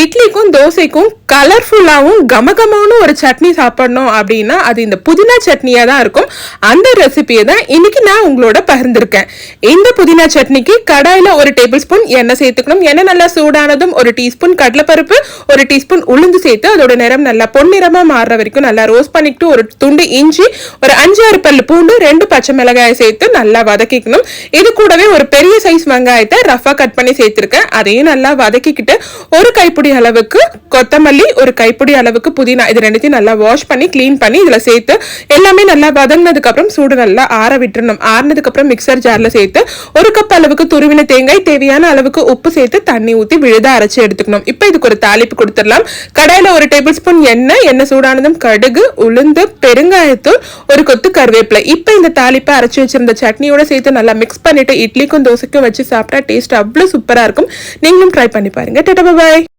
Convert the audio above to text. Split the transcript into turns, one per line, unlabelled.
இட்லிக்கும் தோசைக்கும் கலர்ஃபுல்லாகவும் கமகமான ஒரு சட்னி சாப்பிடணும் அப்படின்னா அது இந்த புதினா சட்னியாக தான் இருக்கும். அந்த ரெசிபியை தான் இன்னைக்கு நான் உங்களோட பகிர்ந்திருக்கேன். இந்த புதினா சட்னிக்கு கடாயில் ஒரு டேபிள் ஸ்பூன் எண்ணெய் சேர்த்துக்கணும். எண்ணெய் நல்லா சூடானதும் ஒரு டீஸ்பூன் கடலைப்பருப்பு ஒரு டீஸ்பூன் உளுந்து சேர்த்து அதோட நிறம் நல்லா பொன்னிறமாக மாறுற வரைக்கும் நல்லா ரோஸ்ட் பண்ணிக்கிட்டு ஒரு துண்டு இஞ்சி ஒரு அஞ்சு ஆறு பல்லு பூண்டு ரெண்டு பச்சை மிளகாயை சேர்த்து நல்லா வதக்கிக்கணும். இது கூடவே ஒரு பெரிய சைஸ் வெங்காயத்தை ரஃபாக கட் பண்ணி சேர்த்துருக்கேன். அதையும் நல்லா வதக்கிக்கிட்டு ஒரு கைப்பிடி அளவுக்கு கொத்தமல்லி ஒரு கைப்பிடி அளவுக்கு புதினா. இது ரெண்டுத்தையும் நல்லா வாஷ் பண்ணி க்ளீன் பண்ணி இதில் சேர்த்து எல்லாமே நல்லா வதங்கினதுக்கு அப்புறம் சூடு நல்லா ஆற விட்டுறணும். ஆறுனதுக்கு அப்புறம் மிக்சர் ஜாரில் சேர்த்து ஒரு கப் அளவுக்கு துருவின தேங்காய் தேவையான அளவுக்கு உப்பு சேர்த்து தண்ணி ஊற்றி விழுத அரைச்சி எடுத்துக்கணும். இப்போ இதுக்கு ஒரு தாளிப்பு கொடுத்துடலாம். கடையில் ஒரு டேபிள் ஸ்பூன் எண்ணெய் எண்ணெய் சூடானதும் கடுகு உளுந்து பெருங்காயத்தூள் ஒரு கொத்து கருவேப்பிலை. இப்போ இந்த தாளிப்பை அரைச்சி வச்சிருந்த சட்னியோட சேர்த்து நல்லா மிக்ஸ் பண்ணிட்டு இட்லிக்கும் தோசைக்கும் வச்சு சாப்பிட்டா டேஸ்ட் அவ்வளோ சூப்பராக இருக்கும். நீங்களும் ட்ரை பண்ணி பாருங்க. டெட்டா பாய்